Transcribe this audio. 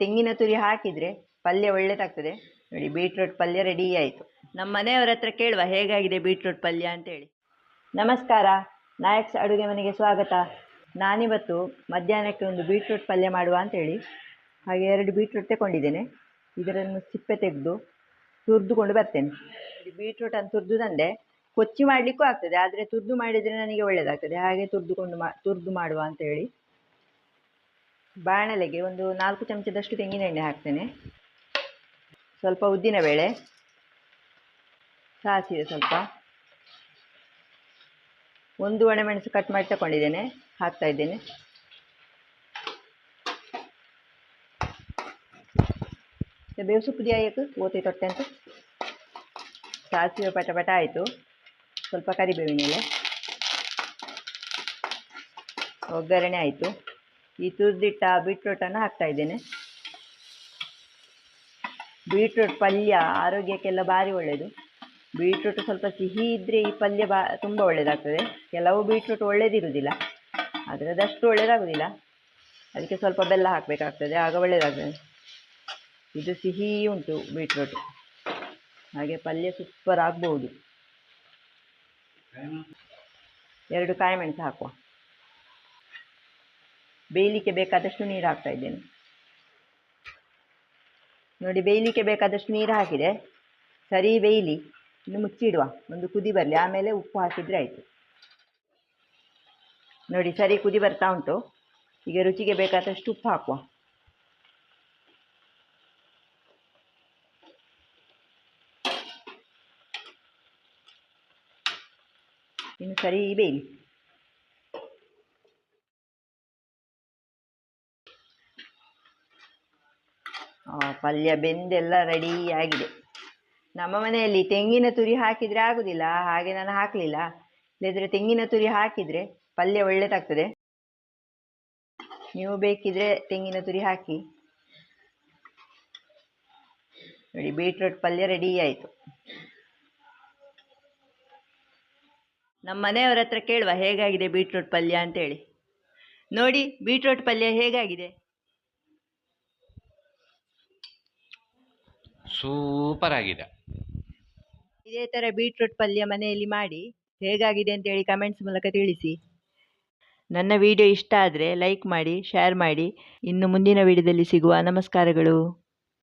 ತೆಂಗಿನ ತುರಿ ಹಾಕಿದರೆ ಪಲ್ಯ ಒಳ್ಳೆದಾಗ್ತದೆ. ನೋಡಿ, ಬೀಟ್ರೂಟ್ ಪಲ್ಯ ರೆಡಿ ಆಯಿತು. ನಮ್ಮ ಮನೆಯವರ ಹತ್ರ ಕೇಳುವ, ಹೇಗಾಗಿದೆ ಬೀಟ್ರೂಟ್ ಪಲ್ಯ ಅಂತೇಳಿ. ನಮಸ್ಕಾರ ನಾಯಕ್ಸ್ ಅಡುಗೆ ಮನೆಗೆ ಸ್ವಾಗತ. ನಾನಿವತ್ತು ಮಧ್ಯಾಹ್ನಕ್ಕೆ ಒಂದು ಬೀಟ್ರೂಟ್ ಪಲ್ಯ ಮಾಡುವ ಅಂತೇಳಿ. ಹಾಗೆ ಎರಡು ಬೀಟ್ರೂಟ್ ತಗೊಂಡಿದ್ದೇನೆ ಇದರನ್ನು ಸಿಪ್ಪೆ ತೆಗೆದು ತುರಿದುಕೊಂಡು ಬರ್ತೇನೆ. ಬೀಟ್ರೂಟನ್ನು ತುರಿದು ತಂದೆ, ಕೊಚ್ಚಿ ಮಾಡಲಿಕ್ಕೂ ಆಗ್ತದೆ, ಆದರೆ ತುರಿದು ಮಾಡಿದರೆ ನನಗೆ ಒಳ್ಳೆಯದಾಗ್ತದೆ ಹಾಗೆ ತುರಿದುಕೊಂಡು ಮಾ ತುರಿದು ಮಾಡುವ ಅಂತೇಳಿ. ಬಾಣಲೆಗೆ ಒಂದು ನಾಲ್ಕು ಚಮಚದಷ್ಟು ತೆಂಗಿನ ಎಣ್ಣೆ ಹಾಕ್ತೇನೆ. ಸ್ವಲ್ಪ ಉದ್ದಿನಬೇಳೆ ಸಾಸಿವೆ ಸ್ವಲ್ಪ. ಒಂದು ಒಣಮೆಣಸು ಕಟ್ ಮಾಡಿ ತಗೊಂಡಿದ್ದೇನೆ ಹಾಕ್ತಾ ಇದ್ದೇನೆ. ಬೇವು ಸೊಪ್ಪು ದಿಯಾಯಕ್ಕೆ ಓತಿ ತೊಟ್ಟೆ ಅಂತ. ಸಾಸಿವೆ ಪಟ ಪಟ ಆಯಿತು. ಸ್ವಲ್ಪ ಕರಿಬೇವಿನ ಒಗ್ಗರಣೆ ಆಯಿತು. ಈ ತುರಿದಿಟ್ಟ ಬೀಟ್ರೂಟನ್ನು ಹಾಕ್ತಾ ಇದ್ದೇನೆ. ಬೀಟ್ರೂಟ್ ಪಲ್ಯ ಆರೋಗ್ಯಕ್ಕೆಲ್ಲ ಭಾರಿ ಒಳ್ಳೆಯದು ಬೀಟ್ರೂಟ್ ಸ್ವಲ್ಪ ಸಿಹಿ ಇದ್ದರೆ ಈ ಪಲ್ಯ ಬಾ, ತುಂಬ ಒಳ್ಳೆಯದಾಗ್ತದೆ ಕೆಲವು ಬೀಟ್ರೂಟ್ ಒಳ್ಳೆಯದಿರುವುದಿಲ್ಲ ಆದರೆ ಅದಷ್ಟು ಒಳ್ಳೆಯದಾಗೋದಿಲ್ಲ ಅದಕ್ಕೆ ಸ್ವಲ್ಪ ಬೆಲ್ಲ ಹಾಕಬೇಕಾಗ್ತದೆ. ಆಗ ಒಳ್ಳೆಯದಾಗ್ತದೆ ಇದು ಸಿಹಿ ಉಂಟು ಬೀಟ್ರೂಟ್. ಹಾಗೆ ಪಲ್ಯ ಸೂಪರ್ ಆಗ್ಬೋದು. ಎರಡು ಕಾಯಿಮೆಣಸು ಹಾಕುವ. ಬೇಯಲಿಕ್ಕೆ ಬೇಕಾದಷ್ಟು ನೀರು ಹಾಕ್ತಾ ಇದ್ದೇನೆ. ನೋಡಿ, ಬೇಯಲಿಕ್ಕೆ ಬೇಕಾದಷ್ಟು ನೀರು ಹಾಕಿದೆ. ಸರಿ, ಬೇಯಲಿ. ಇನ್ನು ಮುಚ್ಚಿಡುವ. ಒಂದು ಕುದಿ ಬರಲಿ. ಆಮೇಲೆ ಉಪ್ಪು ಹಾಕಿದರೆ ಆಯಿತು. ನೋಡಿ, ಸರಿ, ಕುದಿ ಬರ್ತಾ ಉಂಟು. ಈಗ ರುಚಿಗೆ ಬೇಕಾದಷ್ಟು ಉಪ್ಪು ಹಾಕುವ. ಇನ್ನು ಸರಿ, ಬೇಯಲಿ. ಪಲ್ಯ ಬೆಂದೆಲ್ಲ ರೆಡಿ ಆಗಿದೆ. ನಮ್ಮ ಮನೆಯಲ್ಲಿ ತೆಂಗಿನ ತುರಿ ಹಾಕಿದರೆ ಆಗುದಿಲ್ಲ, ಹಾಗೆ ನಾನು ಹಾಕಲಿಲ್ಲ. ಇಲ್ಲದ್ರೆ ತೆಂಗಿನ ತುರಿ ಹಾಕಿದರೆ ಪಲ್ಯ ಒಳ್ಳೆದಾಗ್ತದೆ. ನೀವು ಬೇಕಿದ್ರೆ ತೆಂಗಿನ ತುರಿ ಹಾಕಿ. ನೋಡಿ ಬೀಟ್ರೂಟ್ ಪಲ್ಯ ರೆಡಿ ಆಯಿತು. ನಮ್ಮ ಮನೆಯವರ ಹತ್ರ ಕೇಳುವ, ಹೇಗಾಗಿದೆ ಬೀಟ್ರೂಟ್ ಪಲ್ಯ ಅಂತೇಳಿ. ನೋಡಿ ಬೀಟ್ರೂಟ್ ಪಲ್ಯ ಹೇಗಾಗಿದೆ? ಸೂಪರ್ ಆಗಿದೆ. ಇದೇ ಥರ ಬೀಟ್ರೂಟ್ ಪಲ್ಯ ಮನೆಯಲ್ಲಿ ಮಾಡಿ ಹೇಗಾಗಿದೆ ಅಂತೇಳಿ ಕಮೆಂಟ್ಸ್ ಮೂಲಕ ತಿಳಿಸಿ. ನನ್ನ ವಿಡಿಯೋ ಇಷ್ಟ ಆದರೆ ಲೈಕ್ ಮಾಡಿ ಶೇರ್ ಮಾಡಿ. ಇನ್ನು ಮುಂದಿನ ವಿಡಿಯೋದಲ್ಲಿ ಸಿಗುವ ನಮಸ್ಕಾರಗಳು.